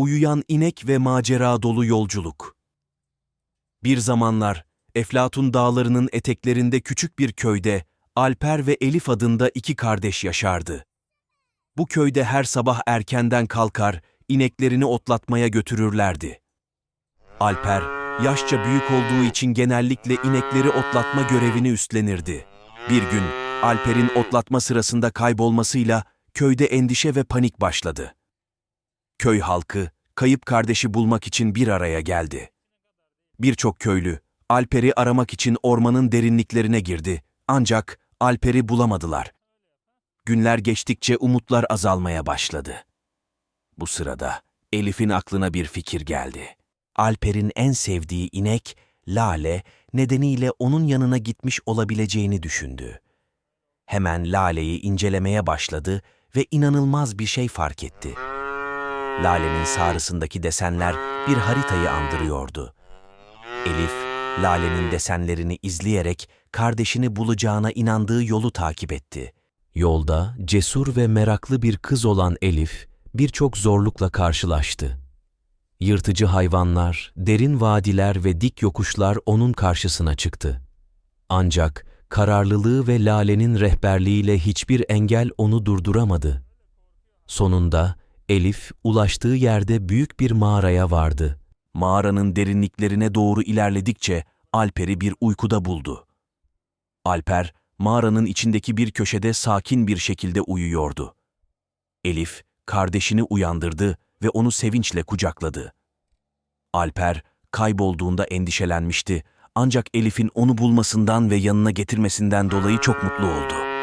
Uyuyan inek ve macera dolu yolculuk. Bir zamanlar Eflatun dağlarının eteklerinde küçük bir köyde Alper ve Elif adında iki kardeş yaşardı. Bu köyde her sabah erkenden kalkar, ineklerini otlatmaya götürürlerdi. Alper, yaşça büyük olduğu için genellikle inekleri otlatma görevini üstlenirdi. Bir gün Alper'in otlatma sırasında kaybolmasıyla köyde endişe ve panik başladı. Köy halkı kayıp kardeşi bulmak için bir araya geldi. Birçok köylü Alper'i aramak için ormanın derinliklerine girdi ancak Alper'i bulamadılar. Günler geçtikçe umutlar azalmaya başladı. Bu sırada Elif'in aklına bir fikir geldi. Alper'in en sevdiği inek Lale nedeniyle onun yanına gitmiş olabileceğini düşündü. Hemen Lale'yi incelemeye başladı ve inanılmaz bir şey fark etti. Lale'nin sarısındaki desenler bir haritayı andırıyordu. Elif, Lale'nin desenlerini izleyerek kardeşini bulacağına inandığı yolu takip etti. Yolda cesur ve meraklı bir kız olan Elif birçok zorlukla karşılaştı. Yırtıcı hayvanlar, derin vadiler ve dik yokuşlar onun karşısına çıktı. Ancak kararlılığı ve Lale'nin rehberliğiyle hiçbir engel onu durduramadı. Sonunda Elif ulaştığı yerde büyük bir mağaraya vardı. Mağaranın derinliklerine doğru ilerledikçe Alper'i bir uykuda buldu. Alper, mağaranın içindeki bir köşede sakin bir şekilde uyuyordu. Elif, kardeşini uyandırdı ve onu sevinçle kucakladı. Alper, kaybolduğunda endişelenmişti ancak Elif'in onu bulmasından ve yanına getirmesinden dolayı çok mutlu oldu.